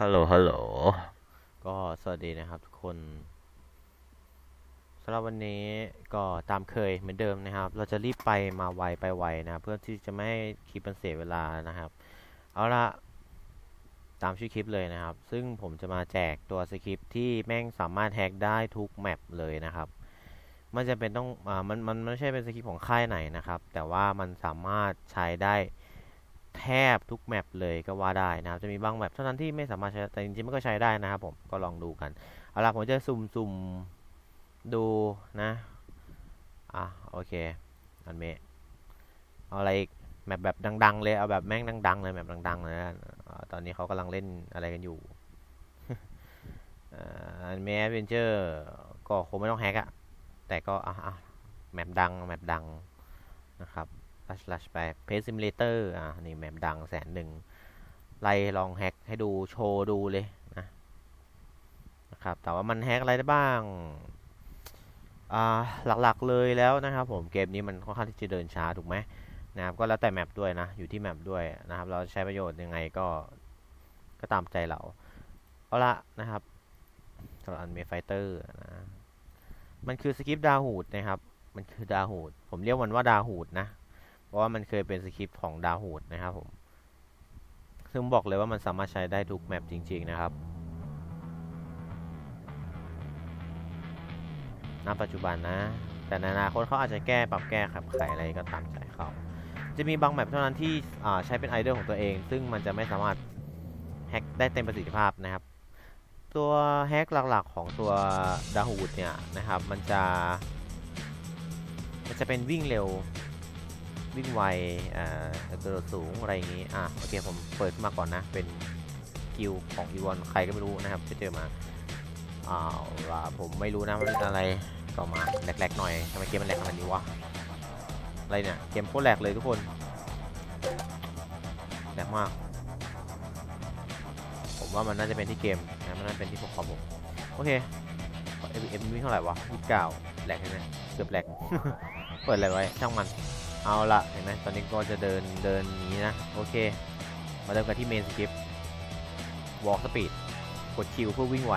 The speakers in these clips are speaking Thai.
ฮัลโหล ฮัลโหล ก็สวัสดีนะครับทุกคนสำหรับวันนี้ก็ตามเคยเหมือนเดิมนะครับ เราจะรีบไปมาไวไปไวนะเพื่อที่จะไม่ให้คลิปมันเสียเวลานะครับ เอาละตามชื่อคลิปเลยนะครับ ซึ่งผมจะมาแจกตัวสคริปที่แม่งสามารถแฮกได้ทุกแมปเลยนะครับ มันจะเป็นต้องอ่ามันมันไม่ใช่เป็นสคริปของค่ายไหนนะครับ แต่ว่ามันสามารถใช้ได้ บทุกแมปเลยก็ว่าได้นะครับ จะมีบางแมปเท่านั้นที่ไม่สามารถใช้ แต่จริงๆมันก็ใช้ได้นะครับผม ก็ลองดูกัน เอาล่ะผมจะสุ่มๆ ดูนะ อะ โอเค อันเมะเอาอะไรอีกแมปแบบดัง ๆ เลย เอาแบบแม่งดัง ๆ เลยแมปดังๆเลยนะตอนนี้เขากำลังเล่นอะไรกันอยู่อันเมะเวนเจอร์ก็คงไม่ต้องแฮกอะแต่ก็อะอะแมปดัง แมปดังนะครับ ลัชลัชไปเพจซิมเลเตอร์อะนี่แมปดังแสนหนึ่งไล่ลองแฮกให้ดูโชว์ดูเลยนะนะครับ แต่ว่ามันแฮกอะไรได้บ้างอ่าหลักๆเลยแล้วนะครับผมเกมนี้มันค่อนข้างที่จะเดินช้าถูกไหมนะครับก็แล้วแต่แมปด้วยนะอยู่ที่แมปด้วยนะครับ เราใช้ประโยชน์ยังไงก็ก็ตามใจเรา เอาละนะครับสำหรับอันเมไฟเตอร์นะมันคือสกิปดาหูดนะครับ มันคือดาหูด ผมเรียกมันว่าดาหูดนะ ราะว่ามันเคยเป็นสคริปต์ของดาวฮูดนะครับผม ซึ่งบอกเลยว่ามันสามารถใช้ได้ทุกแมปจริง ๆ นะครับ ณ ปัจจุบันนะ แต่ในอนาคตเขาอาจจะแก้ปรับแก้ขับไขอะไรก็ตามใจเขา จะมีบางแมปเท่านั้นที่ใช้เป็นไอเดอร์ของตัวเอง ซึ่งมันจะไม่สามารถแฮ็กได้เต็มประสิทธิภาพนะครับ ตัวแฮ็กหลักๆของตัวดาฮูดเนี่ยนะครับ มันจะ มันจะเป็นวิ่งเร็ว วิ่งไวอ่ากระโดดสูงอะไรอย่างนี้อะโอเคผมเปิดขึ้นมาก่อนนะ เป็นกิลของอีวอนใครก็ไม่รู้นะครับจะเจอมาอ้าวล่ะผมไม่รู้นะว่าเป็นอะไรต่อมาแหลกๆหน่อยทำไมเกมมันแหลกขนาดนี้วะอะไรเนี่ยเกมโคตรแหลกเลยทุกคนแหลกมากผมว่ามันน่าจะเป็นที่เกมนะมันน่าจะเป็นที่พวกคอมผมโอเคเอ็มเอ็มวิ่งเท่าไหร่วะยี่สิบเก้าแหลกใช่ไหมเกือบแหลก เปิดอะไรไว้ช่างมัน เอาละเห็นไหมตอนนี้ก็จะเดินเดินอย่างนี้นะ โอเค มาเริ่มกันที่เมนสคริปวอล์กสปีดกดคิวเพื่อวิ่งไหว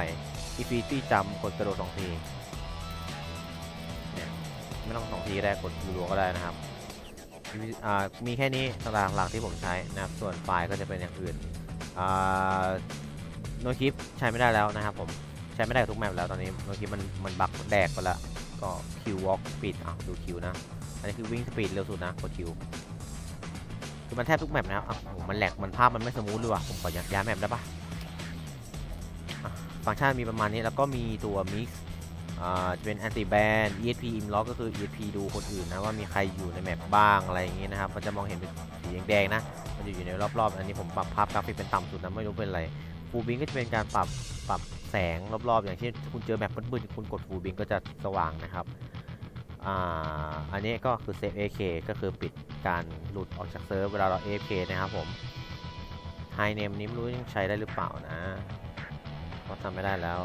อีฟีตี้จัมกดกระโดดสองทีเนี่ยไม่ต้องสองทีก็ได้กดรัวก็ได้นะครับมีแค่นี้ตารางหลักที่ผมใช้นะครับ ส่วนไฟล์ก็จะเป็นอย่างอื่นอ่าโนคลิปใช้ไม่ได้แล้วนะครับผมใช้ไม่ได้กับทุกแมปแล้วตอนนี้โนคลิปมันมันบักแดกไปล้วก็คิววอล์กสปีดอะดูคิวนะ อันนี้คือวิ่งสปีดเร็วสุดนะกดคิวคือมันแทบทุกแมปนะครับอ้าวโหมันแหลกมันภาพมันไม่สมูทเลยว่ะผมขอย้ายแมปได้ปะฟังก์ชันมีประมาณนี้แล้วก็มีตัว mix อ่าจะเป็น anti ban esp imlock ก็คือ esp ดูคนอื่นนะว่ามีใครอยู่ในแมปบ้างอะไรอย่างงี้นะครับ มันจะมองเห็นเป็นสีแดงๆนะ มันจะอยู่ในรอบๆ อันนี้ผมปรับภาพกราฟิกเป็นต่ำสุดนะไม่รู้เป็นอะไรฟูบิงก็จะเป็นการปรับปรับแสงรอบๆ อย่างเช่นคุณเจอแมปมืดๆคุณกดฟูบิงก็จะสว่างนะครับ อันนี้ก็คือเซฟ AK ก็คือปิดการหลุดออกจากเซิร์ฟเวลาเรา AFK นะครับผม High Name นี้ไม่รู้ยังใช้ได้หรือเปล่านะก็ทำไม่ได้แล้ว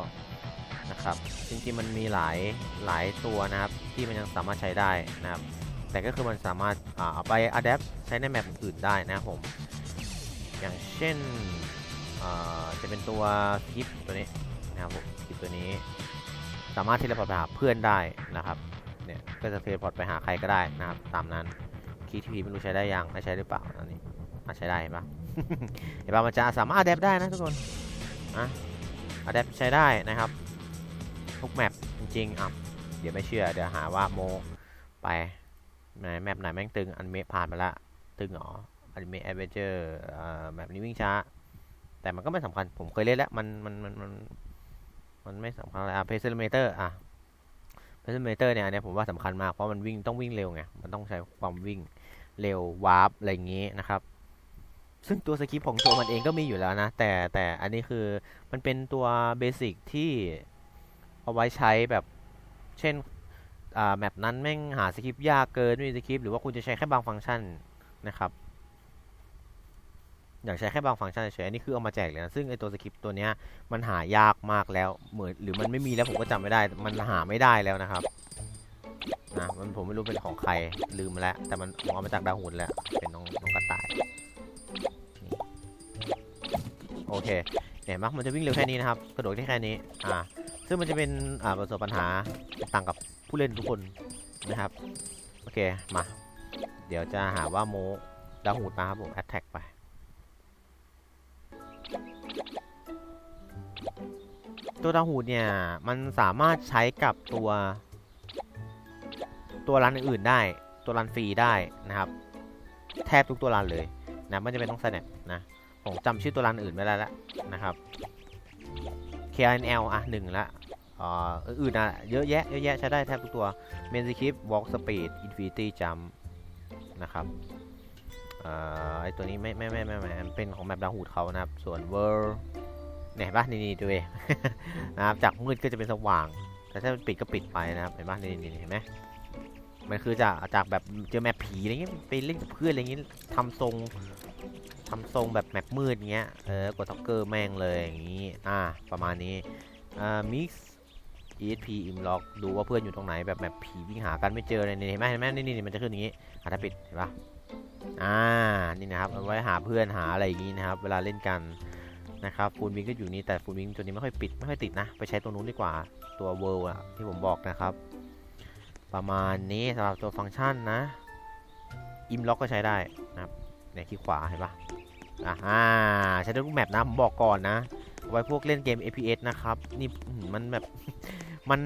นะครับจริงๆมันมีหลายหลายตัวนะครับ ที่มันยังสามารถใช้ได้นะครับ แต่ก็คือมันสามารถเอาไป adapt ใช้ในแมปอื่นได้นะครับผม อย่างเช่นจะเป็นตัวสกิปตัวนี้นะครับผมสกิปตัวนี้ สามารถที่จะปรับหาเพื่อนได้นะครับ เนี่ยก็จะเทเลพอร์ตไปหาใครก็ได้นะครับตามนั้นคีทีไม่รู้ใช้ได้ยังได้ใช้หรือเปล่าอันนี้อาใช้ได้เห็นปะเห็นปะมันจะสามารถอัดแอปได้นะทุกคนอะอัดแอปใช้ได้นะครับทุกแมปจริงๆอะเดี๋ยวไม่เชื่อเดี๋ยวหาว่าโมไปไหนแมปไหนแม่งตึงอันเมผ่านมาละตึงเหรออันเมแอดเวนเจอร์แมปนี้วิ่งช้า แต่มันก็ไม่สำคัญผมเคยเล่นแล้วมันมันมันมันมันไม่สำคัญอะไรอะเพซ e เมเตอร์อะ เพซเมเตอร์เนี่ยอันเนี้ยผมว่าสำคัญมากเพราะมันวิ่งต้องวิ่งเร็วไง มันต้องใช้ความวิ่งเร็ววาร์ปอะไรอย่างงี้นะครับ ซึ่งตัวสคริปต์ของตัวมันเองก็มีอยู่แล้วนะ แต่แต่อันนี้คือมันเป็นตัวเบสิกที่เอาไว้ใช้แบบเช่นอ่าแมปนั้นแม่งหาสคริปต์ยากเกินไม่มีสคริปต์หรือว่าคุณจะใช้แค่บางฟังก์ชันนะครับ อยากใช้แค่บางฟังก์ชันเฉยอันนี้คือเอามาแจกเลยนะซึ่งไอตัวสคริปต์ตัวเนี้ยมันหายากมากแล้วเหมือนหรือมันไม่มีแล้วผมก็จำไม่ได้ มันหาไม่ได้แล้วนะครับนะมันผมไม่รู้เป็นของใครลืมแล้ว แต่มันผมเอามาจากดาวหุ่นแล้วเป็นน้องน้องกระต่ายโอเคเนี่ยเห็นปะมันจะวิ่งเร็วแค่นี้นะครับกระโดดได้แค่นี้อ่าซึ่งมันจะเป็นอ่าประสบปัญหาต่างกับผู้เล่นทุกคนนะครับโอเคมา เดี๋ยวจะหาว่าโมดาวหูดมาครับผมแอตแทกไป ตัวดาหูดเนี่ย มันสามารถใช้กับตัว ตัวรันอื่นได้ ตัวรันฟรีได้นะครับ แทบทุกตัวรันเลยนะไม่จำเป็นต้อง snap นะ ผมจำชื่อตัวรันอื่นไม่ได้แล้วนะครับ KNL อะหนึ่งละอ่อื่นอะเยอะแยะเยอะแยะใช้ได้แทบทุกตัว Main Skip Walk Speed Infinity Jump นะครับอ่อไอตัวนี้ไม่ไม่ไม่ไม่ไม่มันเป็นของแมปดาหูดเขานะครับ ส่วน World เนี่ยเห็นปะนี่นี่ดูเอง นะครับจากมืดก็จะเป็นสว่าง แต่ถ้ามันปิดก็ปิดไปนะครับเห็นปะนี่นี่เห็นไหมมันคือจากจากแบบเจอแมปผีอะไรเงี้ยไปเล่นกับเพื่อนอะไรเงี้ยทำทรงทำทรงแบบแมปมืดเงี้ยเออกดท็อกเกอร์แม่งเลยอย่างงี้อ่าประมาณนี้อ่า mix esp imlock ดูว่าเพื่อนอยู่ตรงไหนแบบแมปผีวิ่งหากันไม่เจอเลยนี่เห็นไหมเห็นไหมนี่นี่มันจะขึ้นอย่างงี้อะถ้าปิดเห็นปะอ่านี่นะครับเอาไว้หาเพื่อนหาอะไรอย่างงี้นะครับ เวลาเล่นกัน นะครับฟูลวิงก็อยู่นี่แต่ฟูลวิงตัวนี้ไม่ค่อยปิดไม่ค่อยติดนะ ไปใช้ตัวนู้นดีกว่าตัว world อะที่ผมบอกนะครับ ประมาณนี้สำหรับตัวฟังก์ชันนะ imlock ก็ใช้ได้นะครับเนี่ยคลิกขวาเห็นปะอ่าใช้ได้ทุกแมปนะผมบอกก่อนนะ ไว้พวกเล่นเกม FPS นะครับ นี่มันแบบมัน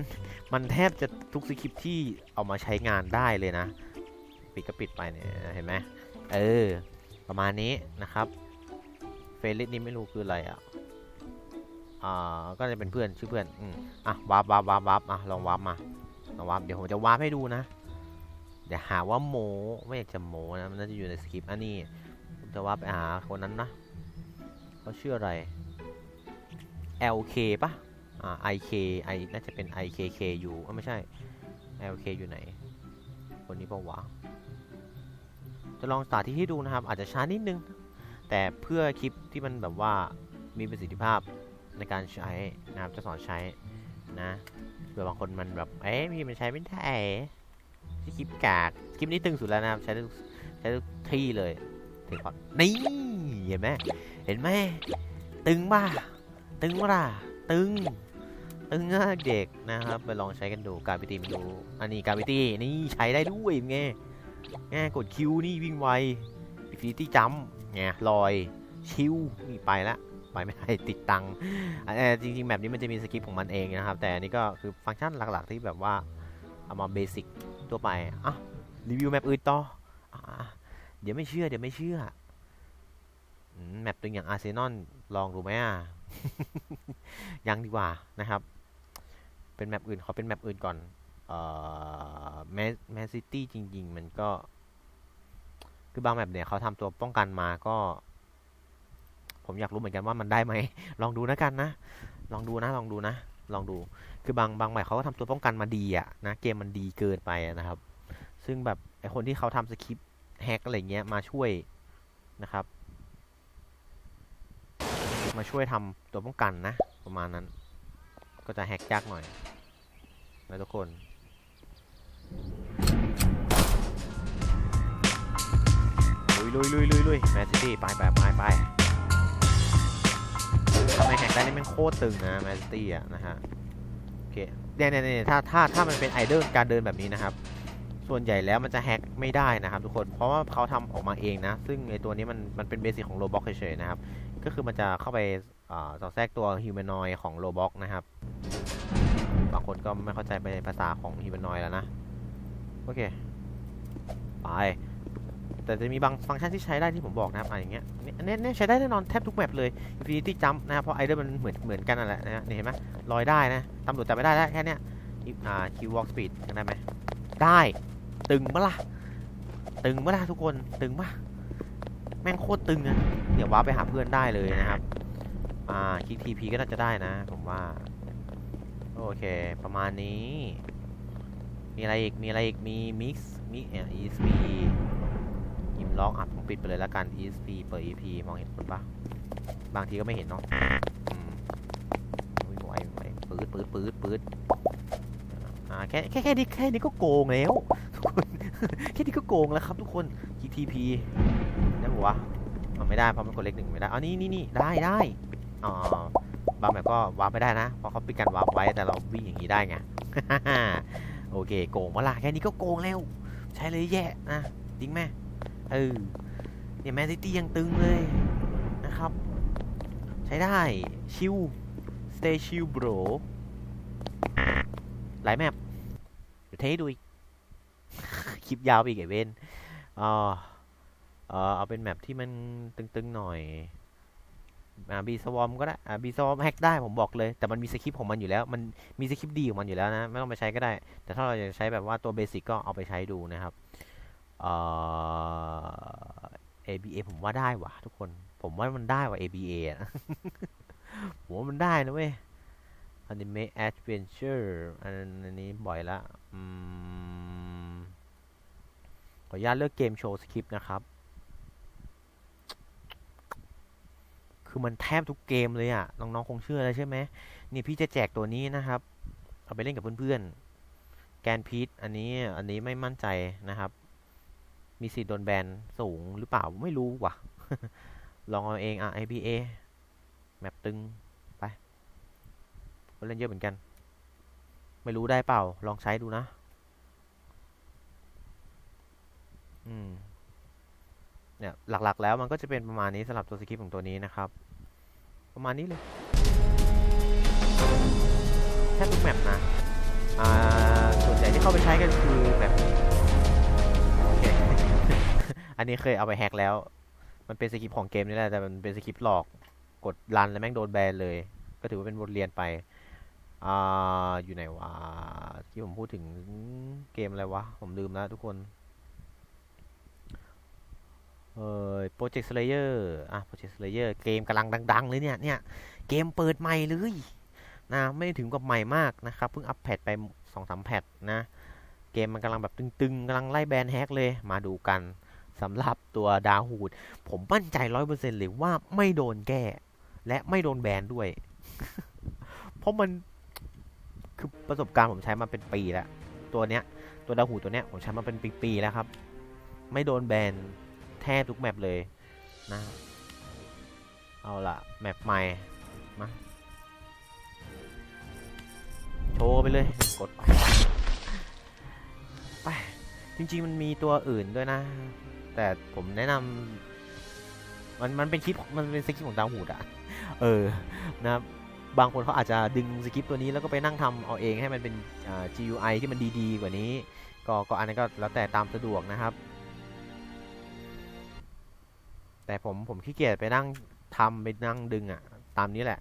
มันแทบจะทุกสคริปที่เอามาใช้งานได้เลยนะ ปิดก็ปิดไปเนี่ยเห็นไหมเออ ประมาณนี้นะครับ ลิสนี่ไม่รู้คืออะไรอะอ่าก็จะเป็นเพื่อนชื่อเพื่อนอืมอะวาร์ปวาร์ปวาร์ปวาร์ปอะลองวาร์ปมาลองวาร์ปเดี๋ยวผมจะวาร์ปให้ดูนะเดี๋ยวหาว่าโมไม่อยากจะโมนะมันน่าจะอยู่ในสคริปต์อันนี้ผมจะว่าไปหาคนนั้นนะเขาชื่ออะไร LK ปะอ่า IK I น่าจะเป็น IKK อยู่อะไม่ใช่ LK อยู่ไหน คนนี้ปะวะจะลองสาธิตให้ดูนะครับ อาจจะช้านิดนึง แต่เพื่อคลิปที่มันแบบว่ามีประสิทธิภาพในการใช้นะครับจะสอนใช้นะเผื่อบางคนมันแบบเอ๊ะพี่มันใช้ไม่ได้คลิปกากคลิปนี้ตึงสุดแล้วนะครับใช้ทุกใช้ทุกที่เลยถึงก่อนนี่เห็นไหมเห็นไหมตึงป่ะตึงป่ะล่ะตึงตึงมากเด็กนะครับไปลองใช้กันดูการไปตีมดูอันนี้การไปตีนี่ใช้ได้ด้วยไงไงกดคิวนี่วิ่งไวฟินิตี้จัม ไงลอยชิวนี่ไปละไปไม่ได้ติดตังจริงๆแบบนี้มันจะมีสคริปของมันเองนะครับ แต่อันนี้ก็คือฟังก์ชันหลักๆที่แบบว่า เอามาเบสิกตัวไปอะรีวิวแมปอื่นต่ออเดี๋ยวไม่เชื่อเดี๋ยวไม่เชื่อแมปตัวอย่างอาร์เซนอลลองดูไหมอะยังดีกว่านะครับ เป็นแมปอื่นขอเป็นแมปอื่นก่อนเอ่อแมแมสซิตี้จริง ๆ มันก็ คือบางแมปเนี่ยเขาทำตัวป้องกันมาก็ ผมอยากรู้เหมือนกันว่ามันได้ไหม ลองดูนะกันนะ ลองดูนะ ลองดูนะ ลองดู คือบางบางแมปเขาก็ทำตัวป้องกันมาดีอะนะ เกมมันดีเกินไปนะครับ ซึ่งแบบไอคนที่เขาทำสคริปต์แฮกอะไรเงี้ยมาช่วยนะครับ มาช่วยทำตัวป้องกันนะ ประมาณนั้น ก็จะแฮกยากหน่อยนะทุกคน ลุยลุยลุยลุยแมสซิตี้ไปไปไปไปทำไมแฮกได้นี่มันโคตรตึงนะแมสซิตี้อะนะฮะโอเคเนี่ยเนี่ยเนี่ยถ้าถ้าถ้ามันเป็นไอเดิลการเดินแบบนี้นะครับ ส่วนใหญ่แล้วมันจะแฮกไม่ได้นะครับ ทุกคนเพราะว่าเขาทำออกมาเองนะ ซึ่งในตัวนี้มันมันเป็นเบสิกของโ o บ็อกเฉยๆนะครับ ก็คือมันจะเข้าไปสอดแทรกตัวฮิวแมนอยของโ o บ็อกนะครับบางคนก็ไม่เข้าใจไปภาษาของฮิวแมนอยแล้วนะ โอเค ไป แต่จะมีบางฟังก์ชันที่ใช้ได้ที่ผมบอกนะครับอะไรอย่างเงี้ยอันนี้ใช้ได้แน่นอนแทบทุกแมปเลย Infinity Jump นะครับเพราะไอเดอร์มันเหมือนเหมือนกันนั่นแหละนะนี่เห็นไหมลอยได้นะตำรวจจับไม่ได้แล้วแค่เนี้ยอ่า Q Walk Speed ยังได้ไหมได้ตึงปะล่ะตึงปะล่ะทุกคนตึงปะแม่งโคตรตึงอะเดี๋ยวว้าไปหาเพื่อนได้เลยนะครับอ่าคลิกทีพีก็น่าจะได้นะ ผมว่า โอเค ประมาณนี้ มีอะไรอีก มีอะไรอีก มีมิกซ์มิกเอ่อ ESP ยิม ล็อกอะผมปิดไปเลยแล้วกัน ESP เปิด EP มองเห็นคนปะบางทีก็ไม่เห็นเนาะอืมวิ่งไวไวปืดปืดปืดปืดอ่าแค่แค่แค่นี้แค่นี้ก็โกงแล้วทุกคนแค่นี้ก็โกงแล้วครับทุกคน GTP ได้ปะวะเอาไม่ได้เพราะมันกดเลขหนึ่งไม่ได้เอนี่นี่นี่ได้ได้อ๋อบางแบบก็วาร์ปไม่ได้นะเพราะเขาปิดกันวาร์ปไว้แต่เราวิ่งอย่างนี้ได้ไงโอเคโกงมาละแค่นี้ก็โกงแล้ว ใช้เลยแย่นะจริงไหม เออเนี่ยแมนซิตี้ยังตึงเลยนะครับ ใช้ได้ ชิล stay chill bro หลายแมปเดี๋ยวเทให้ดูอีก คลิปยาวอีกไอเวนอ๋อเออเอาเป็นแมปที่มันตึงๆหน่อยอ่าบีสวอมก็ได้อ่าบีสวอมแฮกได้ผมบอกเลย แต่มันมีสคริปต์ของมันอยู่แล้ว มันมีสคริปต์ดีของมันอยู่แล้วนะ ไม่ต้องไปใช้ก็ได้ แต่ถ้าเราอยากจะใช้แบบว่าตัวเบสิกก็เอาไปใช้ดูนะครับ เอ่อ ABA ผมว่าได้ว่ะทุกคน ผมว่ามันได้ว่ะ ABA อะผมว่ามันได้นะเว้ย Anime Adventure อันนี้บ่อยละขออนุญาตเลือกเกมโชว์สคริปต์นะครับ คือมันแทบทุกเกมเลยอะ่ะ น้องๆคงเชื่อแล้วใช่ไหม นี่พี่จะแจกตัวนี้นะครับ เอาไปเล่นกับเพื่อนๆ แกนพีทอันนี้ อันนี้ไม่มั่นใจนะครับ มีสิทธิ์โดนแบนสูงหรือเปล่าไม่รู้ว่ะ ลองเอาเองอะ IPA แมปตึง ไปก็เล่นเยอะเหมือนกัน ไม่รู้ได้เปล่า ลองใช้ดูนะ อืม เนี่ย หลักๆ แล้วมันก็จะเป็นประมาณนี้สำหรับตัวสคริปต์ของตัวนี้นะครับ ประมาณนี้เลยแค่ทุกแมปนะ อ่า ส่วนใหญ่ที่เข้าไปใช้กันคือแมป อันนี้เคยเอาไปแฮกแล้ว มันเป็นสคริปต์ของเกมนี่แหละแต่มันเป็นสคริปต์หลอกกดรันแล้วแม่งโดนแบนเลย ก็ถือว่าเป็นบทเรียนไปอ่าอยู่ไหนวะที่ผมพูดถึงเกมอะไรวะ ผมลืมแล้วทุกคนเออโปรเจกต์สเลเยอร์อะโปรเจกต์สเลเยอร์เกมกำลังดัง ๆ เลยเนี่ย เนี่ย เกมเปิดใหม่เลยนะ ไม่ได้ถึงกับใหม่มากนะครับ เพิ่งอัปแพทไปสองสามแพทนะ เกมมันกำลังแบบตึง ๆกำลังไล่แบนแฮกเลย มาดูกัน สำหรับตัวดาฮูด ผมมั่นใจร้อยเปอร์เซ็นต์เลยว่าไม่โดนแก้ และไม่โดนแบนด้วย เพราะมันคือประสบการณ์ผมใช้มาเป็นปีแล้ว ตัวเนี้ย ตัวดาฮูดตัวเนี้ยผมใช้มาเป็นปีๆแล้วครับ ไม่โดนแบนแทบทุกแมปเลยนะ เอาละแมปใหม่มาโชว์ไปเลยกดไปไปจริงๆ มันมีตัวอื่นด้วยนะ แต่ผมแนะนำมันมันเป็นคลิปมันเป็นสคริปต์ของดาวหูดอะเออนะครับบางคนเขาอาจจะดึงสคริปต์ตัวนี้แล้วก็ไปนั่งทำเอาเองให้มันเป็น GUI ที่มันดีๆ กว่านี้ ก็ก็อันนั้นก็แล้วแต่ตามสะดวกนะครับ แต่ผมผมขี้เกียจไปนั่งทำไปนั่งดึงอะตามนี้แหละ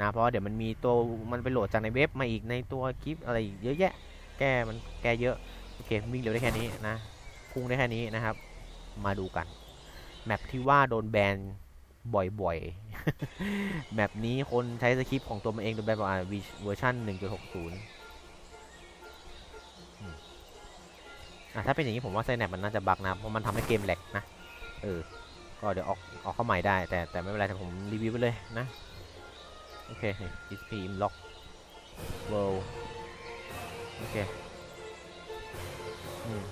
นะเพราะเดี๋ยวมันมีตัวมันไปโหลดจากในเว็บมาอีกในตัวคลิปอะไรเยอะแยะ แก้มันแก้เยอะโอเควิ่งเร็วได้แค่นี้นะพุ่งได้แค่นี้นะครับ มาดูกัน แมปที่ว่าโดนแบนบ่อยๆ แมปนี้คนใช้สคริปต์ของตัวมันเองโดนแบนประมาณเวอร์ชัน1.60อะถ้าเป็นอย่างนี้ผมว่าไซแนปมันน่าจะบักนะ เพราะมันทำให้เกมแหลกนะ เออ ก็เดี๋ยวออกออกเข้าใหม่ได้ แต่แต่ไม่เป็นไรแต่ผมรีวิวไปเลยนะ โอเคนี่ XP Unlock World โอเค อืม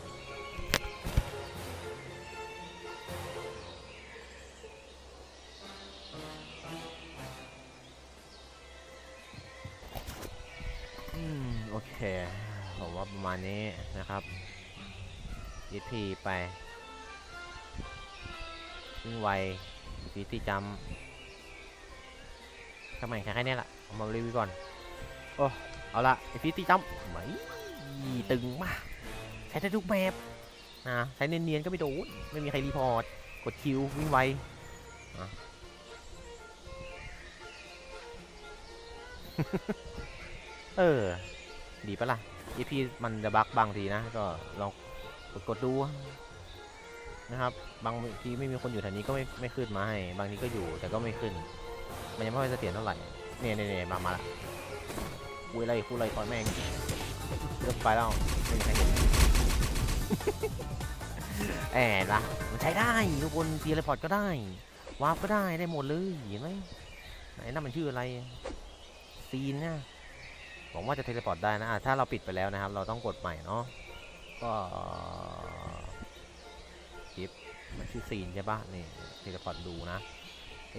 โอเค ผมว่าประมาณนี้นะครับ XP ไปวิ่งไวฟีตี้จัมทำไมแค่แค่นี้ยแหละเอามารีวิวก่อน โอ้ เอาละไอฟีตี้จัมไม่ตึงมาก ใช้ได้ทุกแมปนะใช้เนียนๆก็ไม่โดน ไม่มีใครรีพอร์ต กดคิว วิ่งไวอะ เออ ดีปะล่ะ EP มันจะบั๊กบางทีนะ ก็ลองกดกดดูนะครับ บางทีไม่มีคนอยู่แถวนี้ก็ไม่ไม่ขึ้นมาให้ บางทีก็อยู่แต่ก็ไม่ขึ้น มันยังไม่ค่อยเสถียรเท่าไหร่เนี่ยเนี่ยเนี่ยมามาละคุยอะไรคุยอะไรก่อนแม่งเลิกไปแล้วไม่มีใครเห็นแอบละมันใช้ได้ทุกคนเทีเลพอร์ตก็ได้ วาร์ปก็ได้ได้หมดเลยเห็นไหมไหนนั่นมันชื่ออะไรซีนนะ หวังว่าจะเทเลพอร์ตได้นะะถ้าเราปิดไปแล้วนะครับ เราต้องกดใหม่เนาะก็คลิปมันชื่อซีนใช่ปะนี่เทเลพอร์ตดูนะ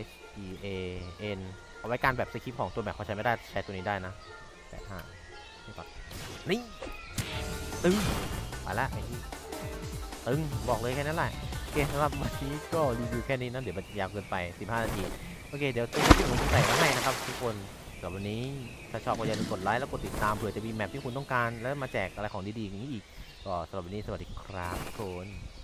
H E A N เอาไว้การแบบสคริปของตัวแบบเขาใช้ไม่ได้ใช้ตัวนี้ได้นะแปดห้านี่ก่อนนี่ตึงมาละไอ้ที่ตึงบอกเลยแค่นั้นแหละโอเคสำหรับวันนี้ก็รีวิวแค่นี้นะเดี๋ยวมันยาวเกินไป 15 นาที โอเค เดี๋ยวตัวที่ผมใส่มาให้นะครับทุกคน กับวันนี้ ถ้าชอบก็อย่าลืมกดไลค์แล้วกดติดตามเผื่อจะมีแมปที่คุณต้องการ แล้วมาแจกอะไรของดีๆอย่างนี้อีกก็สำหรับวันนี้สวัสดีครับทุกคน